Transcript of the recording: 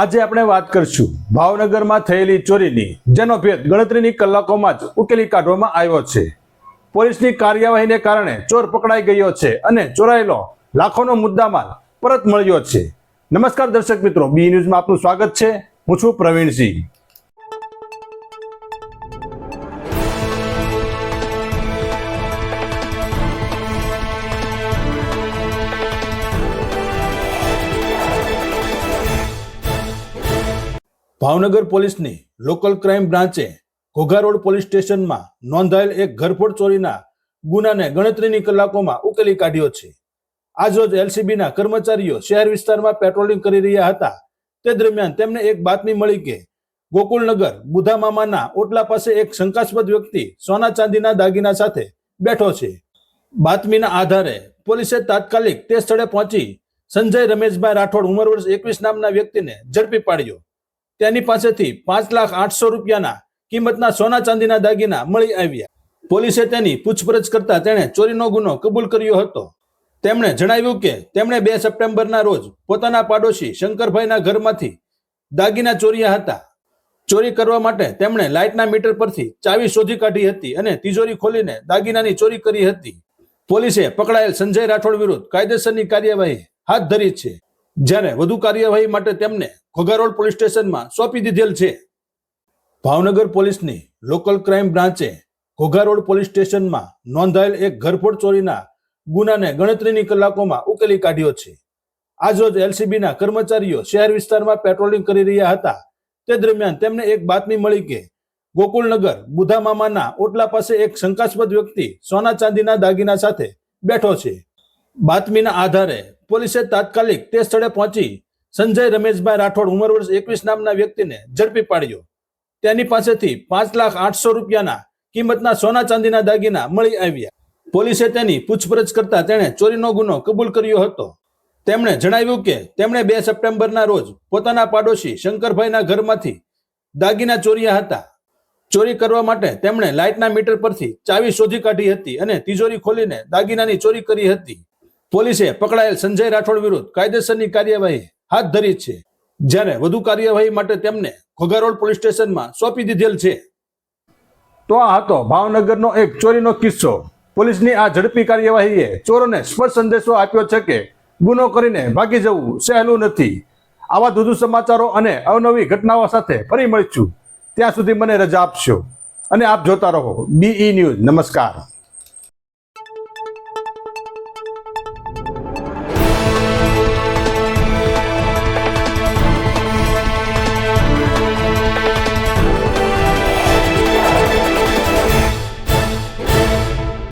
આજે આપણે વાત કરશું ભાવનગરમાં થયેલી ચોરીની, જેનો ભેદ ગણતરીની કલાકોમાં જ ઉકેલી કાઢવામાં આવ્યો છે. પોલીસની કાર્યવાહીને કારણે ચોર પકડાઈ ગયો છે અને ચોરાયેલો લાખોનો મુદ્દામાલ પરત મળ્યો છે. નમસ્કાર દર્શક મિત્રો, બી ન્યૂઝમાં આપનું સ્વાગત છે. હું છું પ્રવીણસિંહ. ભાવનગર પોલીસની લોકલ ક્રાઇમ બ્રાન્ચે ઘોઘા રોડ પોલીસ સ્ટેશનમાં નોંધાયેલ એક ઘરફોડ ચોરીના ગુનાને ગણતરીની કલાકોમાં ઉકેલી કાઢ્યો છે. આજરોજ એલસીબીના કર્મચારીઓ શહેર વિસ્તારમાં પેટ્રોલિંગ કરી રહ્યા હતા. તે દરમિયાન તેમને એક બાતમી મળી કે ગોકુલનગર બુધા મામાના ઓટલા પાસે એક શંકાસ્પદ વ્યક્તિ સોના ચાંદીના દાગીના સાથે બેઠો છે. બાતમીના આધારે પોલીસે તાત્કાલિક તે સ્થળે પહોંચી સંજય રમેશભાઈ રાઠોડ ઉંમર વર્ષ એકવીસ નામના વ્યક્તિને ઝડપી પાડ્યો. તેની પાસેથી પાંચ લાખ આઠસો રૂપિયાના કિંમતના સોના ચાંદીના દાગીના મળી આવ્યા. પોલીસે તેની પૂછપરછ કરતા તેણે ચોરીનો ગુનો કબૂલ કર્યો હતો. તેમણે જણાવ્યું કે તેમણે બે સપ્ટેમ્બરના રોજ પોતાના પાડોશી શંકરભાઈના ઘરમાંથી દાગીના ચોર્યા હતા. ચોરી કરવા માટે તેમણે લાઇટના મીટર પરથી ચાવી શોધી કાઢી હતી અને તિજોરી ખોલીને દાગીનાની ચોરી કરી હતી. પોલીસે પકડાયેલ સંજય રાઠોડ વિરુદ્ધ કાયદેસરની કાર્યવાહી હાથ ધરી છે. જ્યારે વધુ કાર્યવાહી માટે તેમને ઘોઘારોડ પોલીસ સ્ટેશનમાં સોંપી દીધેલ છે. ભાવનગર પોલીસની લોકલ ક્રાઇમ બ્રાન્ચે ઘોઘારોડ પોલીસ સ્ટેશનમાં નોંધાયેલ એક ઘરફોડ ચોરીના ગુનાને ગણતરીની કલાકોમાં ઉકેલી કાઢ્યો છે. આજરોજ એલસીબીના કર્મચારીઓ શહેર વિસ્તારમાં પેટ્રોલિંગ કરી રહ્યા હતા. તે દરમિયાન તેમને એક બાતમી મળી કે ગોકુલનગર બુધામામાના ઓટલા પાસે એક શંકાસ્પદ વ્યક્તિ સોના ચાંદીના દાગીના સાથે બેઠો છે. બાતમીના આધારે પોલીસે તાત્કાલિક તે સ્થળે પહોંચી સંજય રમેશભાઈ રાઠોડ ઉંમર વર્ષ એકવીસ નામના વ્યક્તિને ઝડપી પાડ્યો. તેની પાસેથી પાંચ લાખ આઠસો રૂપિયાના કિંમતના સોના ચાંદીના દાગીના મળી આવ્યા. પોલીસે તેની પૂછપરછ કરતા તેણે ચોરીનો ગુનો કબૂલ કર્યો હતો. તેમણે જણાવ્યું કે તેમણે બે સપ્ટેમ્બરના રોજ પોતાના પાડોશી શંકરભાઈના ઘરમાંથી દાગીના ચોર્યા હતા. ચોરી કરવા માટે તેમણે લાઇટના મીટર પરથી ચાવી શોધી કાઢી હતી અને તિજોરી ખોલીને દાગીનાની ચોરી કરી હતી. પોલીસે પકડાયેલ સંજય રાઠોડ વિરુદ્ધ કાયદેસરની કાર્યવાહી હાથ ધરી છે. જ્યારે વધુ કાર્યવાહી માટે તેમને ઘોઘારોડ પોલીસ સ્ટેશનમાં સોંપી દીધેલ છે. તો આ હતો ભાવનગરનો એક ચોરીનો કિસ્સો. પોલીસની આ ઝડપી કાર્યવાહીએ ચોરોને સ્પષ્ટ સંદેશો આપ્યો છે કે ગુનો કરીને ભાગી જવું સહેલું નથી. આવા વધુ સમાચારો અને અવનવી ઘટનાઓ સાથે ફરી મળીશું. ત્યાં સુધી મને રજા આપશો. અને આપ જોતા રહો. બીઈ ન્યૂઝ નમસ્કાર.